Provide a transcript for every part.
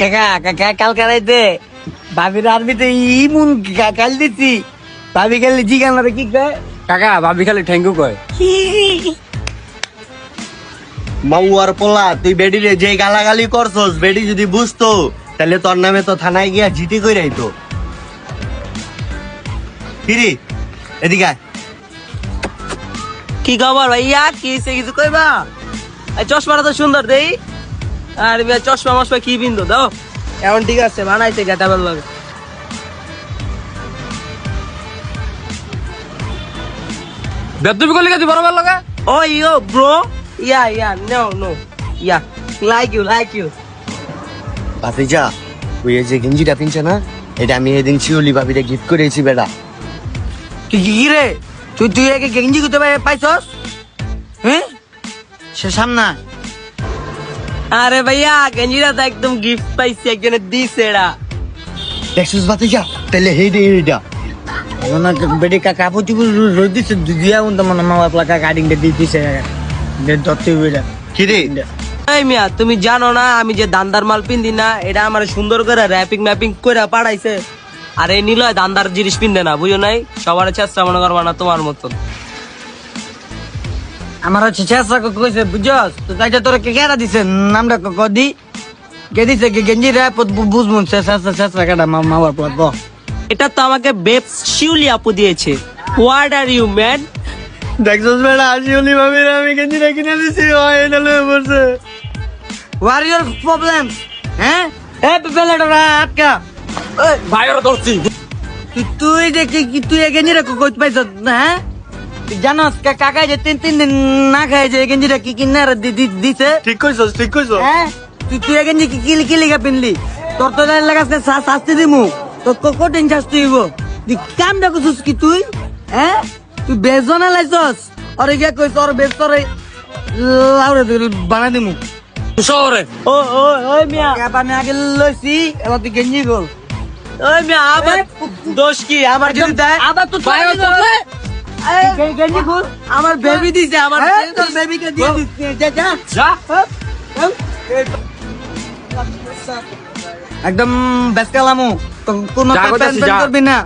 কাকা কাকা ভাবির ইমুন কাল দিছি। ভাবি কি কয়? কাকা ভাবি খালি ঠ্যাঙ্কু কয়। মাউয়ার পোলা তুই বেডি রে যে গালাগালি করছস বেডি যদি বুঝতো তাহলে তোর নামে তো থানায় গিয়া জিটি কইরাই তো কিরি এদিকে কি খবর ভাইয়া? কি কিছু কইবা? এই চশমাটা তো সুন্দর দেই। আর ভাই চশমা মশমা কি বিন্দু? দাও। এখন ঠিক আছে বানাইছে গেটাবেল লাগে। বেদবি করলি তুই বরাবর লগা? ও yo bro yeah yeah no no yeah like you like you ভাতিজা ওই যে গেঞ্জিটা পিনছে না এটা আমি এদিন শিওলি ভাবিরে গিফট করেছি বেটা। তুই কি রে? তুই তুই একে গেঞ্জি করতে পাইছস? হ্যাঁ? সে সামনা আরে ভাইয়া গেঞ্জিটা তো একদম গিফট পাইছি একজনে দিছে এরা। দেখছিস ভাতিজা তাহলে হেই দে এইটা ওনা বেডি কাকা পুচু রোদ দিছে দিয়া উন তো মনে মামা প্লাকা কাটিং দে দিছে। দে দত্তি হইরা কিরে এই মিয়া তুমি জানো না আমি যে দান্দার মাল পিন্দি না এটা আমার সুন্দর করে র্যাপিং ম্যাপিং করে পাঠাইছে আর এই নিলয় দান্দার জিনিস পিনদে না বুঝো নাই? সবার চেষ্টা মনে করবা না তোমার মতন। আমার হচ্ছে চেষ্টা কইছে বুঝছস? তো তাইটা তোর কে কেরা দিছে? নামটা ক- ক দি? কে দিছে? কে গেঞ্জি রে বুঝমুন চেষ্টা চেষ্টা কাটা মামার পর এটা তো আমাকে বেব শিউলি আপু দিয়েছে। হোয়াট আর ইউ ম্যান দেখছিস বেটা শিওলি ভাবিরে আমি গেঞ্জি গেঞ্জিটা কিনে দিছি ও এটা লয়ে পড়ছে। হোয়ার ইউর প্রবলেম হ্যাঁ? এ বেলেটা আটকা। ওই, ভাই ওরা ধরছি। তুই তুই যে কি তুই গেঞ্জি রে কই পাইছ হ্যাঁ? কা- কাকা যে তিন তিন দিন না খায় যে এই গেঞ্জিটা কি কিনে রে দি- দি- দিছে? ঠিক কইছস ঠিক কইছস। হ্যাঁ? তুই তুই এই গেঞ্জি কি কি কি লিখা পিনলি? তোর তো জানি লাগাস শাস্তি দিমু। কঠিন শাস্তি হইব। তুই কাম দেখছিস কি তুই? হ্যাঁ? তুই বেজনা লাইছস। আরে গিয়া কইছ ওর বেজ তোর লাউরে বানাই দিমু। শহরে। ও ও ওই মিয়া। ক্যাপ আমি আগে লইছি এবার তুই গেঞ্জি গোল ওই মিয়া আবার দোষ কি? আমার যদি দেয়? আবার তো গে- গেঞ্জি আমার বেবি দিছে আমার হ্যাঁ, তোর বেবিকে দিয়ে দিস যা যা। যা। একদম বেসকালামু কোনো। করবি না?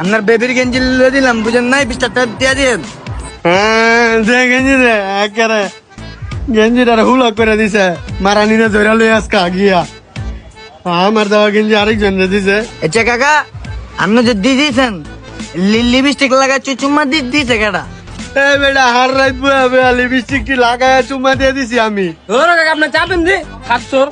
আপনার বেবির গেঞ্জি লয়ে দিলাম বুঝেন নাই? বিশটা টাকা দিয়ে দিন হ্যাঁ গেঞ্জি দে একেবারে। গেঞ্জিটা হুলা করে দিছে। মারানি না ধরে লই আজকা গিয়া আমার দেওয়া গেঞ্জি আরেকজন রে দিছে আচ্ছা কাকা আপনি যে দিয়ে দিয়েছেন লিপস্টিক লাগা চুচুম্মা দি দিয়েছে কেটা এ বেটা হার বেয়া লিপস্টিকটি লাগায় চুমা দিয়ে দিছি আমি। ধরো কাকা আপনার চাপেন দি খাচ্ছর